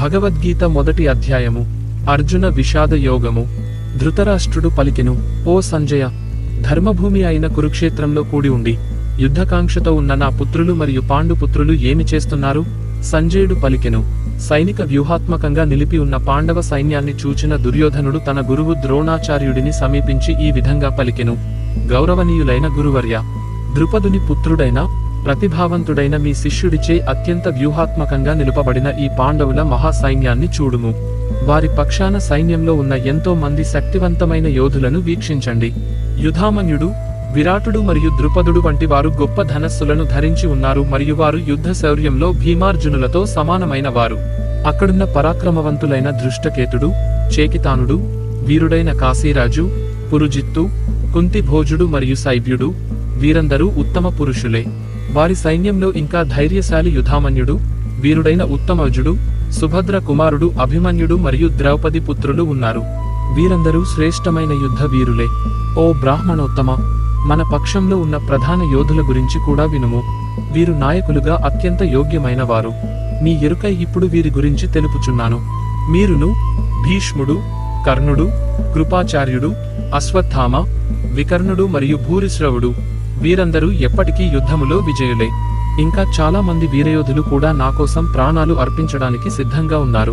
భగవద్గీత మొదటి అధ్యాయము. అర్జున విషాద యోగము. ధృతరాష్ట్రుడు పలికెను ఓ సంజయ ధర్మభూమి అయిన కురుక్షేత్రంలో కూడి ఉండి యుద్ధకాంక్షతో ఉన్న నా పుత్రులు మరియు పాండు పుత్రులు ఏమి చేస్తున్నారు? సంజయుడు పలికెను సైనిక వ్యూహాత్మకంగా నిలిపి ఉన్న పాండవ సైన్యాన్ని చూచిన దుర్యోధనుడు తన గురువు ద్రోణాచార్యుడిని సమీపించి ఈ విధంగా పలికెను గౌరవనీయులైన గురువర్య ద్రుపదుని పుత్రుడైన ప్రతిభావంతుడైన మీ శిష్యుడిచే అత్యంత వ్యూహాత్మకంగా నిలుపబడిన ఈ పాండవుల మహాసైన్యాన్ని చూడుము. వారి పక్షాన సైన్యంలో ఉన్న ఎంతో మంది శక్తివంతమైన యోధులను వీక్షించండి. యుధామన్యుడు విరాటుడు మరియు ద్రుపదుడు వంటి వారు గొప్ప ధనస్సులను ధరించి ఉన్నారు మరియు వారు యుద్ధ శౌర్యంలో భీమార్జునులతో సమానమైన వారు. అక్కడున్న పరాక్రమవంతులైన దృష్టకేతుడు చేకితానుడు వీరుడైన కాశీరాజు పురుజిత్తు కుంతిభోజుడు మరియు సైభ్యుడు వీరందరూ ఉత్తమ పురుషులే. వారి సైన్యంలో ఇంకా ధైర్యశాలి యుధామన్యుడు వీరుడైన ఉత్తమజుడు సుభద్ర కుమారుడు అభిమన్యుడు మరియు ద్రౌపది పుత్రులు ఉన్నారు. వీరందరూ శ్రేష్టమైన యుద్ధ వీరులే. ఓ బ్రాహ్మణోత్తమ మన పక్షంలో ఉన్న ప్రధాన యోధుల గురించి కూడా వినుము. వీరు నాయకులుగా అత్యంత యోగ్యమైన వారు మీ ఎరుకై ఇప్పుడు వీరి గురించి తెలుపుచున్నాను. మీరును భీష్ముడు కర్ణుడు కృపాచార్యుడు అశ్వత్థామ వికర్ణుడు మరియు భూరిశ్రవుడు వీరందరూ ఎప్పటికీ యుద్ధములో విజయులే. ఇంకా చాలా మంది వీరయోధులు కూడా నా కోసం ప్రాణాలు అర్పించడానికి సిద్ధంగా ఉన్నారు.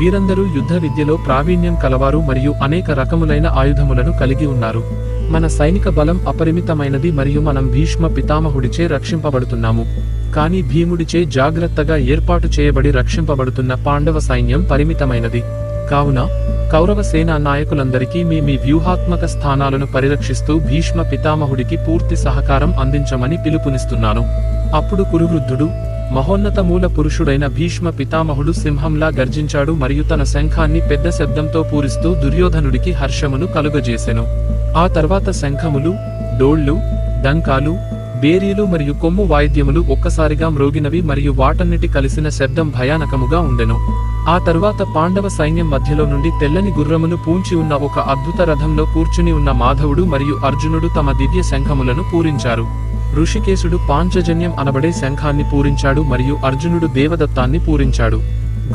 వీరందరూ యుద్ధ విద్యలో ప్రావీణ్యం కలవారు మరియు అనేక రకములైన ఆయుధములను కలిగి ఉన్నారు. మన సైనిక బలం అపరిమితమైనది మరియు మనం భీష్మ పితామహుడిచే రక్షింపబడుతున్నాము. కానీ భీముడిచే జాగ్రత్తగా ఏర్పాటు చేయబడి రక్షింపబడుతున్న పాండవ సైన్యం పరిమితమైనది. కావున కౌరవ సేనా నాయకులందరికీ మీ మీ వ్యూహాత్మక స్థానాలను పరిరక్షిస్తూ భీష్మ పితామహుడికి పూర్తి సహకారం అందించమని పిలుపునిస్తున్నాను. అప్పుడు కురువృద్ధుడు మహోన్నత మూల పురుషుడైన భీష్మ పితామహుడు సింహంలా గర్జించాడు మరియు తన శంఖాన్ని పెద్ద శబ్దంతో పూరిస్తూ దుర్యోధనుడికి హర్షమును కలుగజేసెను. ఆ తర్వాత శంఖములు డోళ్ళు డంకాలు బేరీలు మరియు కొమ్ము వాయిద్యములు ఒక్కసారిగా మ్రోగినవి మరియు వాటన్నిటి కలిసిన శబ్దం భయానకముగా ఉండెను. ఆ తరువాత పాండవ సైన్యం మధ్యలో నుండి తెల్లని గుర్రమును పూంచి ఉన్న ఒక అద్భుత రథంలో కూర్చుని ఉన్న మాధవుడు మరియు అర్జునుడు తమ దివ్య శంఖములను పూరించారు. ఋషికేశుడు పాంచజన్యం అనబడే శంఖాన్ని పూరించాడు మరియు అర్జునుడు దేవదత్తాన్ని పూరించాడు.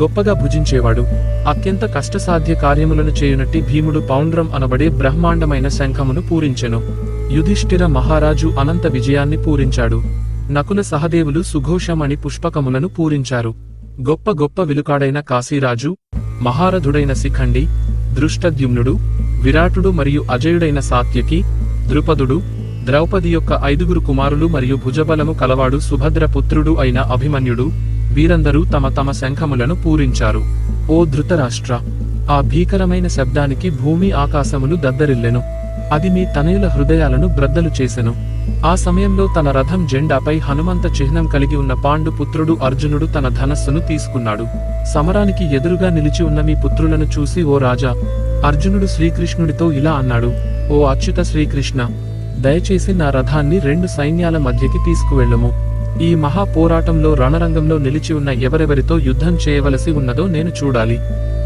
గొప్పగా భుజించేవాడు. అత్యంత కష్టసాధ్య కార్యములను చేయునట్టి భీముడు పౌండ్రం అనబడే బ్రహ్మాండమైన శంఖమును పూరించెను. యుధిష్ఠిర మహారాజు అనంత విజయాన్ని పూరించాడు. నకుల సహదేవులు సుఘోషమణి పుష్పకములను పూరించారు. గొప్ప గొప్ప విలుకాడైన కాశీరాజు మహారథుడైన శిఖండి దృష్టద్యుమ్నుడు విరాటుడు మరియు అజయుడైన సాత్యకి ద్రుపదుడు ద్రౌపది యొక్క ఐదుగురు కుమారులు మరియు భుజబలము కలవాడు సుభద్ర పుత్రుడు అయిన అభిమన్యుడు వీరందరూ తమ తమ శంఖములను పూరించారు. ఓ ధృతరాష్ట్ర! ఆ భీకరమైన శబ్దానికి భూమి ఆకాశములు దద్దరిల్లెను. అది మీ తనయుల హృదయాలను బ్రద్దలు చేసెను. ఆ సమయంలో తన రథం జెండాపై హనుమంత చిహ్నం కలిగి ఉన్న పాండు పుత్రుడు అర్జునుడు తన ధనస్సును తీసుకున్నాడు. సమరానికి ఎదురుగా నిలిచి ఉన్న మీ పుత్రులను చూసి ఓ రాజా! అర్జునుడు శ్రీకృష్ణుడితో ఇలా అన్నాడు. ఓ అచ్యుత శ్రీకృష్ణ! దయచేసి నా రథాన్ని రెండు సైన్యాల మధ్యకి తీసుకువెళ్ళము. ఈ మహా పోరాటంలో రణరంగంలో నిలిచి ఉన్న ఎవరెవరితో యుద్ధం చేయవలసి ఉన్నదో నేను చూడాలి.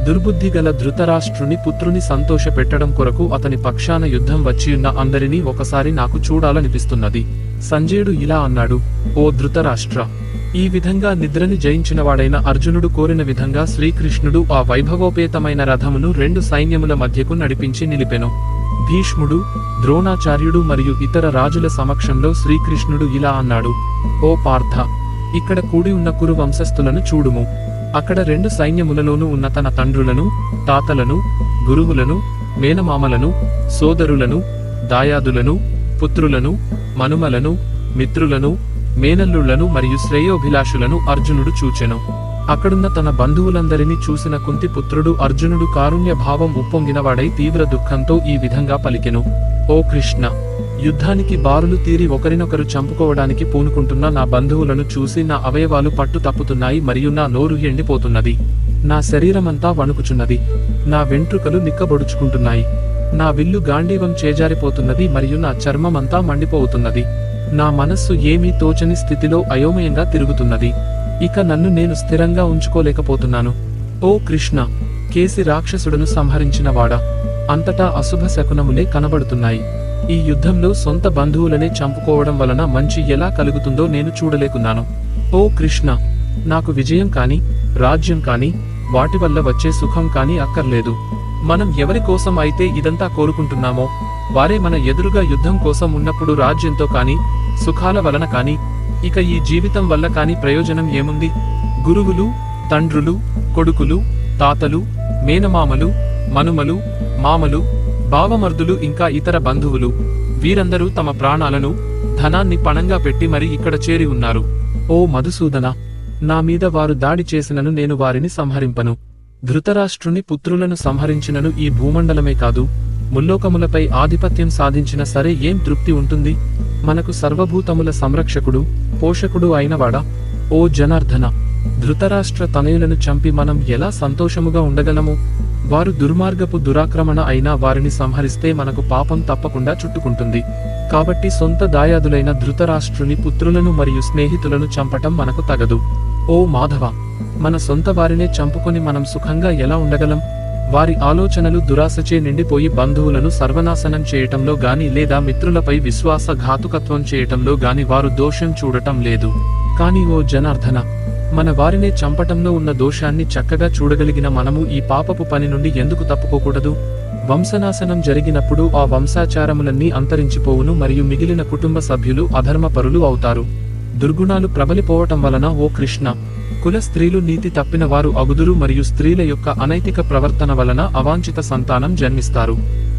దుర్బుద్ధి గల ధృతరాష్ట్రుని పుత్రుని సంతోష పెట్టడం కొరకు అతని పక్షాన యుద్ధం వచ్చియున్న అందరినీ ఒకసారి నాకు చూడాలనిపిస్తున్నది. సంజయుడు ఇలా అన్నాడు ఓ ధృతరాష్ట్ర! ఈ విధంగా నిద్రని జయించినవాడైన అర్జునుడు కోరిన విధంగా శ్రీకృష్ణుడు ఆ వైభవోపేతమైన రథమును రెండు సైన్యముల మధ్యకు నడిపించి నిలిపెను. భీష్ముడు ద్రోణాచార్యుడు మరియు ఇతర రాజుల సమక్షంలో శ్రీకృష్ణుడు ఇలా అన్నాడు ఓ పార్థ! ఇక్కడ కూడి ఉన్న కురు వంశస్థులను చూడుము. అక్కడ రెండు సైన్యములలోనూ ఉన్న తన తండ్రులను తాతలను గురువులను మేనమామలను సోదరులను దాయాదులను పుత్రులను మనుమలను మిత్రులను మేనల్లుళ్ళను మరియు శ్రేయోభిలాషులను అర్జునుడు చూచెను. అక్కడున్న తన బంధువులందరినీ చూసిన కుంతి పుత్రుడు అర్జునుడు కారుణ్య భావం ఉప్పొంగినవాడై తీవ్ర దుఃఖంతో ఈ విధంగా పలికెను. ఓ కృష్ణ యుద్ధానికి బారులు తీరి ఒకరినొకరు చంపుకోవడానికి పూనుకుంటున్న నా బంధువులను చూసి నా అవయవాలు పట్టు తప్పుతున్నాయి మరియు నా నోరు ఎండిపోతున్నది. నా శరీరమంతా వణుకుచున్నది. నా వెంట్రుకలు నిక్కబొడుచుకుంటున్నాయి. నా విల్లు గాంధీవం చేజారిపోతున్నది మరియు నా చర్మమంతా మండిపోతున్నది. నా మనస్సు ఏమీ తోచని స్థితిలో అయోమయంగా తిరుగుతున్నది. ఇక నన్ను నేను స్థిరంగా ఉంచుకోలేకపోతున్నాను. ఓ కృష్ణ! కేసి రాక్షసుడను సంహరించినవాడా అంతటా అశుభ శకునములే కనబడుతున్నాయి. ఈ యుద్ధంలో సొంత బంధువులనే చంపుకోవడం వలన మంచి ఎలా కలుగుతుందో నేను చూడలేకున్నాను. ఓ కృష్ణ! నాకు విజయం కాని రాజ్యం కాని వాటి వల్ల వచ్చే సుఖం కాని అక్కర్లేదు. మనం ఎవరి కోసం అయితే ఇదంతా కోరుకుంటున్నామో వారే మన ఎదురుగా యుద్ధం కోసం ఉన్నప్పుడు రాజ్యంతో కాని సుఖాల వలన కాని ఇక ఈ జీవితం వల్ల కాని ప్రయోజనం ఏముంది? గురువులు తండ్రులు కొడుకులు తాతలు మేనమామలు మనుమలు మామలు బావమర్దులు ఇంకా ఇతర బంధువులు వీరందరూ తమ ప్రాణాలను ధనాన్ని పణంగా పెట్టి మరి ఇక్కడ చేరి ఉన్నారు. ఓ మధుసూదన నా మీద వారు దాడి చేసినను నేను వారిని సంహరింపను. ధృతరాష్ట్రుని పుత్రులను సంహరించినను ఈ భూమండలమే కాదు ముల్లోకములపై ఆధిపత్యం సాధించిన సరే ఏం తృప్తి ఉంటుంది? మనకు సర్వభూతముల సంరక్షకుడు పోషకుడు అయినవాడా? ఓ జనార్దన ధృతరాష్ట్ర తనయులను చంపి మనం ఎలా సంతోషముగా ఉండగలము? వారు దుర్మార్గపు దురాక్రమణ అయినా వారిని సంహరిస్తే మనకు పాపం తప్పకుండా చుట్టుకుంటుంది. కాబట్టి సొంత దాయాదులైన ధృతరాష్ట్రుని పుత్రులను మరియు స్నేహితులను చంపటం మనకు తగదు. ఓ మాధవ! మన సొంత వారినే చంపుకొని మనం సుఖంగా ఎలా ఉండగలం? వారి ఆలోచనలు దురాశచే నిండిపోయి బంధువులను సర్వనాశనం చేయటంలో గాని లేదా మిత్రులపై విశ్వాస ఘాతుకత్వం చేయటంలో గాని వారు దోషం చూడటం లేదు. కాని ఓ జనార్దన! మన వారినే చంపటంలో ఉన్న దోషాన్ని చక్కగా చూడగలిగిన మనము ఈ పాపపు పని నుండి ఎందుకు తప్పుకోకూడదు? వంశనాశనం జరిగినప్పుడు ఆ వంశాచారములన్నీ అంతరించిపోవును మరియు మిగిలిన కుటుంబ సభ్యులు అధర్మపరులు అవుతారు. దుర్గుణాలు ప్రబలిపోవటం వలన ఓ కృష్ణ! కుల స్త్రీలు నీతి తప్పిన వారు అగుదురు మరియు స్త్రీల యొక్క అనైతిక ప్రవర్తన వలన అవాంఛిత సంతానం జన్మిస్తారు.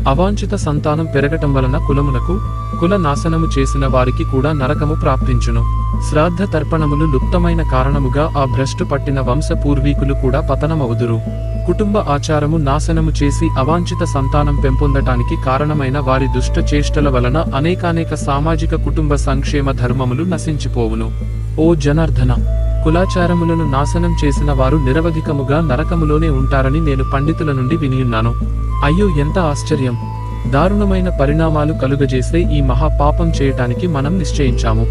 అవాంఛిత సంతానం పెరగటం వలన కులమునకు కుల నాశనము చేసిన వారికి కూడా నరకము ప్రాప్తించును. శ్రాద్ధ తర్పణములు లుప్తమైన కారణముగా ఆ భ్రష్టు పట్టిన వంశ పూర్వీకులు కూడా పతనమవుదురు. కుటుంబ ఆచారము నాశనము చేసి అవాంఛిత సంతానం పెంపొందటానికి కారణమైన వారి దుష్ట చేష్టల వలన అనేకానేక సామాజిక కుటుంబ సంక్షేమ ధర్మములు నశించిపోవును. ఓ జనార్దన! కులాచారములను నాశనం చేసిన వారు నిరవధికముగా నరకములోనే ఉంటారని నేను పండితుల నుండి వినియున్నాను. అయ్యో ఎంత ఆశ్చర్యం! దారుణమైన పరిణామాలు కలుగజేసే ఈ మహాపాపం చేయటానికి మనం నిశ్చయించాము.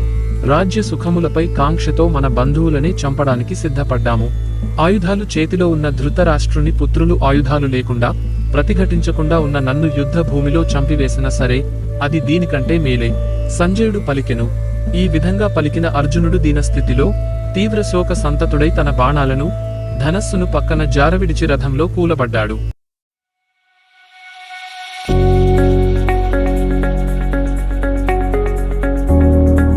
రాజ్య సుఖములపై కాంక్షతో మన బంధువులని చంపడానికి సిద్ధపడ్డాము. ఆయుధాలు చేతిలో ఉన్న ధృతరాష్ట్రుని పుత్రులు ఆయుధాలు లేకుండా ప్రతిఘటించకుండా ఉన్న నన్ను యుద్ధ భూమిలో చంపివేసిన సరే అది దీనికంటే మేలే. సంజయుడు పలికెను. ఈ విధంగా పలికిన అర్జునుడు దీనస్థితిలో తీవ్ర శోక సంతతుడై తన బాణాలను ధనస్సును పక్కన జారవిడిచి రథంలో కూలబడ్డాడు.